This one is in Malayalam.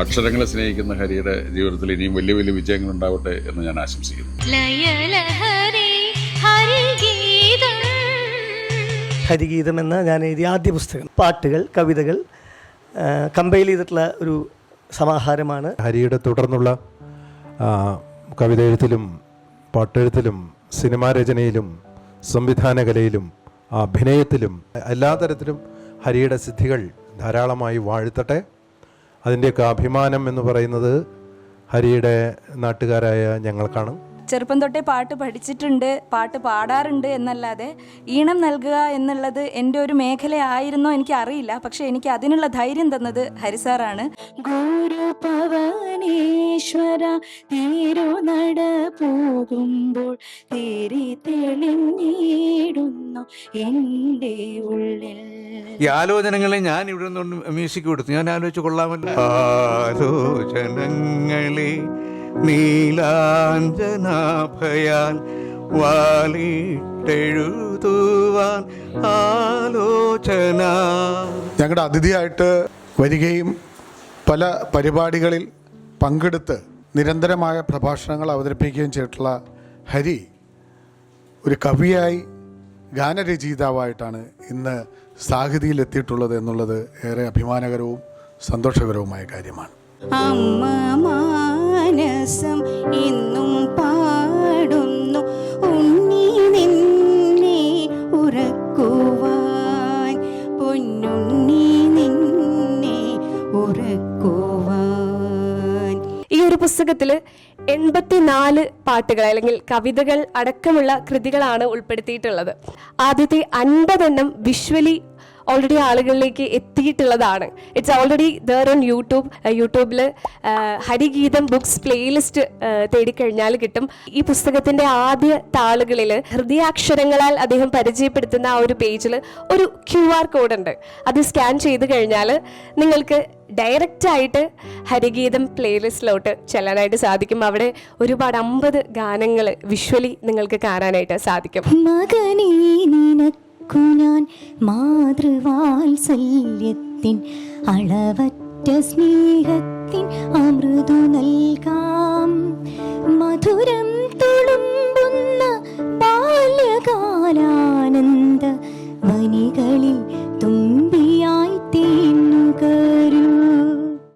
അക്ഷരങ്ങളെ സ്നേഹിക്കുന്ന ഹരിയുടെ ജീവിതത്തിൽ ഇനിയും വലിയ വലിയ വിജയങ്ങൾ ഉണ്ടാവട്ടെ എന്ന് ഞാൻ ആശംസിക്കുന്നു. ലയലഹരി ഹരിഗീതം. ഹരിഗീതം എന്ന ഞാൻ എഴുതിയ ആദ്യ പുസ്തകം. പാട്ടുകൾ കവിതകൾ കമ്പൈൽ ചെയ്തിട്ടുള്ള ഒരു സമാഹാരമാണ്. ഹരിയുടെ തുടർന്നുള്ള കവിതയെഴുത്തിലും കവിത എഴുത്തിലും പാട്ടെഴുത്തിലും സിനിമാ രചനയിലും സംവിധാനകലയിലും അഭിനയത്തിലും എല്ലാ തരത്തിലും ഹരിയുടെ സിദ്ധികൾ ധാരാളമായി വാഴ്ത്തട്ടെ. അതിന്റെയൊക്കെ അഭിമാനം എന്ന് പറയുന്നത് ഹരിയുടെ നാട്ടുകാരായ ഞങ്ങൾക്കാണ് ചെറുപ്പം തൊട്ടേ പാട്ട് പഠിച്ചിട്ടുണ്ട് പാട്ട് പാടാറുണ്ട് എന്നല്ലാതെ ഈണം നൽകുക എന്നുള്ളത് എന്റെ ഒരു മേഖലയായിരുന്നോ എനിക്ക് അറിയില്ല പക്ഷെ എനിക്ക് അതിനുള്ള ധൈര്യം തന്നത് ഹരിസാറാണ് ഗുരുപവനേശ്വര തിരുനട പോകുമ്പോൾ തിരി തെളിഞ്ഞിടുന്നു എന്റെ ഉള്ളിൽ. ഈ ആലോചനകളെ ഞാൻ ഇവിടെ നിന്ന് മ്യൂസിക് കൊടുത്തു. ഞാൻ ആലോചിച്ച് കൊള്ളാമല്ലോ. ആലോചനങ്ങളെ നീലാഞ്ജനാഭയാൽ വാലിട്ടെഴുതുവാൻ ആലോചന. ഞങ്ങളുടെ അതിഥിയായിട്ട് വരികയും പല പരിപാടികളിൽ പങ്കെടുത്ത് നിരന്തരമായ പ്രഭാഷണങ്ങൾ അവതരിപ്പിക്കുകയും ചെയ്തിട്ടുള്ള ഹരി ഒരു കവിയായി ഗാനരചയിതാവായിട്ടാണ് ഇന്ന് സാഹിതിയിൽ എത്തിയിട്ടുള്ളത് എന്നുള്ളത് ഏറെ അഭിമാനകരവും സന്തോഷകരവുമായ കാര്യമാണ്. അമ്മ മാനസം ഇന്നും പാടുന്നു. ഉണ്ണി നിന്നെ ഉറക്കുവാൻ. പൊന്നുണ്ണി നിന്നെ ഉറക്കുവാൻ. ഈ ഒരു പുസ്തകത്തിൽ എൺപത്തിനാല് പാട്ടുകൾ അല്ലെങ്കിൽ കവിതകൾ അടക്കമുള്ള കൃതികളാണ് ഉൾപ്പെടുത്തിയിട്ടുള്ളത്. ആദ്യത്തെ അൻപതെണ്ണം വിഷ്വലി ഓൾറെഡി ആളുകളിലേക്ക് എത്തിയിട്ടുള്ളതാണ്. It's already there on YouTube യൂട്യൂബിൽ ഹരിഗീതം ബുക്സ് പ്ലേലിസ്റ്റ് തേടിക്കഴിഞ്ഞാൽ കിട്ടും. ഈ പുസ്തകത്തിന്റെ ആദ്യ താളുകളിൽ ഹൃദയാക്ഷരങ്ങളാൽ അദ്ദേഹം പരിചയപ്പെടുത്തുന്ന ആ ഒരു പേജിൽ ഒരു ക്യു ആർ കോഡ് ഉണ്ട്. അത് സ്കാൻ ചെയ്ത് കഴിഞ്ഞാൽ നിങ്ങൾക്ക് ഡയറക്റ്റ് ആയിട്ട് ഹരിഗീതം പ്ലേലിസ്റ്റിലോട്ട് ചെല്ലാനായിട്ട് സാധിക്കും. അവിടെ ഒരുപാട് അമ്പത് ഗാനങ്ങൾ വിഷ്വലി നിങ്ങൾക്ക് കാണാനായിട്ട് സാധിക്കും. നിനക്കു ഞാൻ മാതൃവാത്സല്യത്തിൻ അളവറ്റ സ്നേഹത്തിൻ അമൃതു നൽകാം. മധുരം തുളുമ്പുന്ന ബാല്യകാലാനന്ദ മണികളിൽ തുമ്പി